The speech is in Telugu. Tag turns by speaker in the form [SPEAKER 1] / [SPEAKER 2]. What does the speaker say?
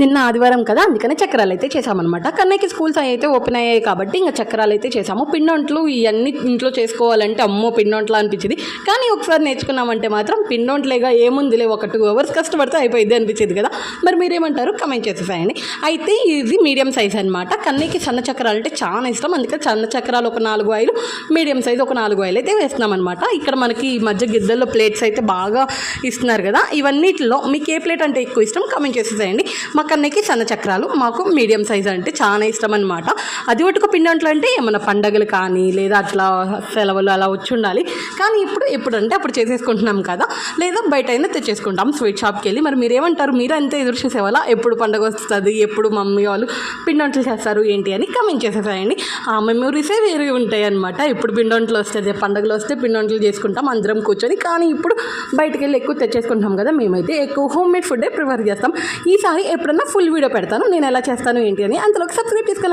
[SPEAKER 1] నిన్న ఆదివారం కదా అందుకనే చక్రాలు అయితే చేసామన్నమాట కన్నయ్యకి స్కూల్స్ అయితే ఓపెన్ అయ్యాయి కాబట్టి ఇంకా చక్రాలు అయితే చేసాము పిండొంట్లు ఇవన్నీ ఇంట్లో చేసుకోవాలంటే అమ్మో పిండొంట్లా అనిపించింది. కానీ ఒకసారి నేర్చుకున్నామంటే మాత్రం పిండొంట్లేగా ఏముందిలే ఒక టూ అవర్స్ కష్టపడితే అయిపోయింది అనిపించింది కదా. మరి మీరేమంటారు? కమెంట్ చేసేసాయండి. అయితే ఇది మీడియం సైజ్ అనమాట కన్నయ్యకి సన్న చక్రాలు అంటే చాలా ఇష్టం. అందుకే సన్న చక్రాలు ఒక నాలుగు ఆయిలు మీడియం సైజ్ ఒక నాలుగు ఆయిలు అయితే వేస్తున్నామన్నమాట. ఇక్కడ మనకి ఈ మధ్య గిద్దల్లో ప్లేట్స్ అయితే బాగా ఇస్తున్నారు కదా. ఇవన్నిటిలో మీకు ఏ ప్లేట్ అంటే ఎక్కువ ఇష్టం? కమెంట్ చేసేసేయండి. మా కన్నయ్యకి సన్న చక్రాలు. మాకు మీడియం సైజ్ అంటే చాలా ఇష్టం అనమాట అది ఒట్టుకు పిండంట్లు అంటే ఏమైనా పండగలు కానీ లేదా అట్లా సెలవులు అలా వచ్చి ఉండాలి. కానీ ఇప్పుడు ఎప్పుడు అంటే అప్పుడు చేసేసుకుంటున్నాం కదా. లేదా బయట అయినా తెచ్చేసుకుంటాం. స్వీట్ షాప్కి వెళ్ళి మరి మీరేమంటారు? మీరు అంతే ఎదురు చూసేవాళ్ళ? ఎప్పుడు పండగ వస్తుంది? ఎప్పుడు మమ్మీ వాళ్ళు పిండొంట్లు చేస్తారు? ఏంటి అని కమెంట్ చేసేసాయండి. ఆ మెమొరీసే వేరే ఉంటాయి అనమాట ఎప్పుడు పిండొంట్లు వస్తుంది పండగలు వస్తే పిండొంట్లు చేసుకుంటాం అందరం కూర్చొని. కానీ ఇప్పుడు బయటకు వెళ్ళి ఎక్కువ తెచ్చేసుకుంటాం కదా. మేమైతే ఎక్కువ హోమ్ మేడ్ ఫుడ్డే ప్రిఫర్ చేస్తాం. ఈసారి ఎప్పుడు ఎప్పుడన్నా ఫుల్ వీడియో పెడతాను నేను ఎలా చేస్తాను ఏంటి అని అంతలోకి సబ్స్క్రైబ్ చేసుకోవాలి